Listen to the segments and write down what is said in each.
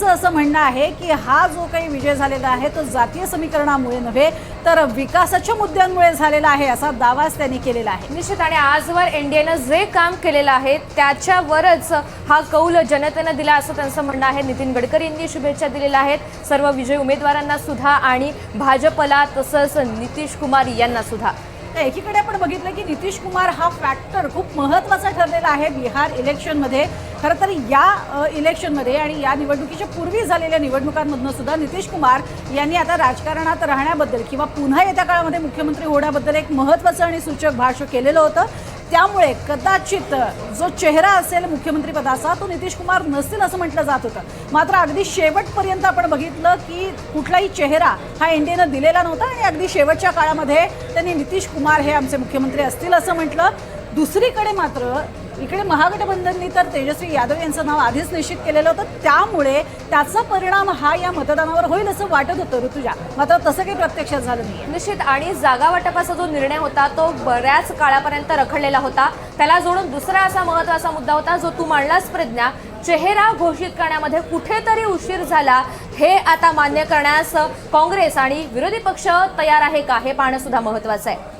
त्यांचं असं म्हणणं आहे की हा जो काही विजय झालेला आहे तो जातीय समीकरणामुळे नव्हे तर विकासाच्या मुद्द्यांमुळे झालेला आहे असा दावाच त्यांनी केलेला आहे. निश्चित आणि आजवर एनडीएनं जे काम केलेलं आहे त्याच्यावरच हा कौल जनतेनं दिला असं त्यांचं म्हणणं आहे. नितीन गडकरी यांनी शुभेच्छा दिलेल्या आहेत. सर्व विजयी उमेदवारांना सुद्धा आणि भाजपला तसंच नितीश कुमार यांना सुद्धा. तर एकीकडे आपण बघितलं की नितीश कुमार हा फॅक्टर खूप महत्त्वाचा ठरलेला आहे बिहार इलेक्शनमध्ये खरं तर या इलेक्शनमध्ये आणि या निवडणुकीच्या पूर्वी झालेल्या निवडणुकांमधनं सुद्धा नितीश कुमार यांनी आता राजकारणात राहण्याबद्दल किंवा पुन्हा येत्या काळामध्ये मुख्यमंत्री होण्याबद्दल एक महत्त्वाचं आणि सूचक भाष्य केलेलं होतं. त्यामुळे कदाचित जो चेहरा असेल मुख्यमंत्री पदाचा तो नितीश कुमार नसतील असं म्हटलं जात होतं. मात्र अगदी शेवटपर्यंत आपण बघितलं की कुठलाही चेहरा हा एनडीएनं दिलेला नव्हता आणि अगदी शेवटच्या काळामध्ये त्यांनी नितीश कुमार हे आमचे मुख्यमंत्री असतील असं म्हटलं. दुसरीकडे मात्र इकडे महागठबंधननी तर तेजस्वी यादव यांचं नाव आधीच निश्चित केलेलं होतं. त्यामुळे त्याचा परिणाम हा या मतदानावर होईल असं वाटत होतं ऋतुजा. मात्र तसं काही प्रत्यक्षात झालं नाही निश्चित आणि जागा वाटपाचा जो निर्णय होता तो बऱ्याच काळापर्यंत रखडलेला होता. त्याला जोडून दुसरा असा महत्त्वाचा मुद्दा होता जो तू मांडलास प्रज्ञा चेहरा घोषित करण्यामध्ये कुठेतरी उशीर झाला हे आता मान्य करण्यास काँग्रेस आणि विरोधी पक्ष तयार आहे का हे पाहणं सुद्धा महत्वाचं आहे.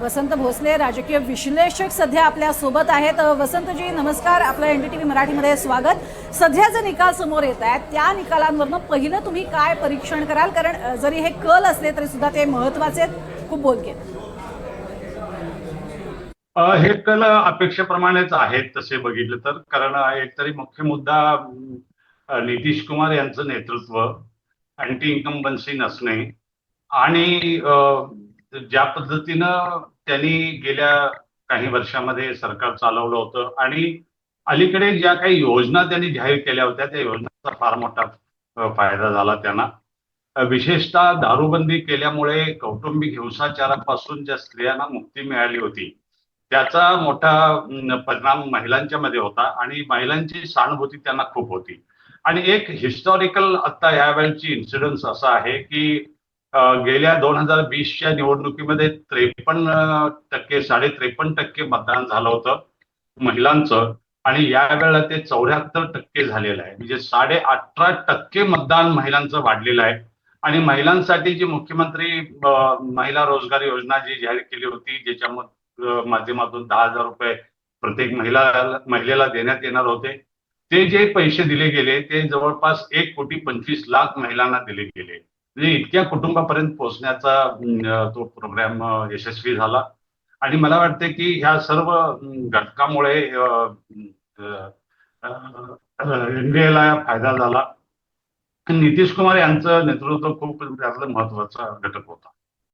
वसंत भोसले राजकीय विश्लेषक सध्या आपल्यासोबत आहेत. वसंतजी नमस्कार. आपल्या एन डी टी व्ही मराठीमध्ये स्वागत. सध्या जे निकाल समोर येत आहेत त्या निकालांवरनं पहिलं तुम्ही काय परीक्षण कराल? कारण जरी हे कल असले तरी सुद्धा ते महत्त्वाचे आहेत. खूप बोलके. हे कल अपेक्षेप्रमाणेच आहेत तसे बघितलं तर. कारण एकतरी मुख्य मुद्दा नितीश कुमार यांचं नेतृत्व अँटी इन्कम्बन्सी नसणे आणि ज्या पद्धतीनं त्यांनी गेल्या काही वर्षामध्ये सरकार चालवलं होतं आणि अलीकडे ज्या काही योजना त्यांनी जाहीर केल्या होत्या त्या योजनांचा फार मोठा फायदा झाला त्यांना. विशेषतः दारूबंदी केल्यामुळे कौटुंबिक हिंसाचारापासून ज्या स्त्रियांना मुक्ती मिळाली होती त्याचा मोठा परिणाम महिलांच्या मध्ये होता आणि महिलांची सहानुभूती त्यांना खूप होती. आणि एक हिस्टॉरिकल आता यावेळची इन्सिडन्स असा आहे की गेल्या दोन हजार वीसच्या निवडणुकीमध्ये त्रेपन्न टक्के साडे त्रेपन्न टक्के मतदान झालं होतं महिलांचं. आणि यावेळेला ते चौऱ्याहत्तर टक्के झालेलं आहे. म्हणजे साडे अठरा टक्के मतदान महिलांचं वाढलेलं आहे. आणि महिलांसाठी जी मुख्यमंत्री महिला रोजगार योजना जी जाहीर केली होती ज्याच्या माध्यमातून दहा हजार रुपये प्रत्येक महिला महिलेला देण्यात येणार होते ते जे पैसे दिले गेले ते जवळपास एक कोटी पंचवीस लाख महिलांना दिले गेले. म्हणजे इतक्या कुटुंबापर्यंत पोहोचण्याचा तो प्रोग्राम यशस्वी झाला. आणि मला वाटते की ह्या सर्व घटकामुळे एनडीएला फायदा झाला. नितीश कुमार यांचं नेतृत्व खूप त्यातलं महत्त्वाचा घटक होता.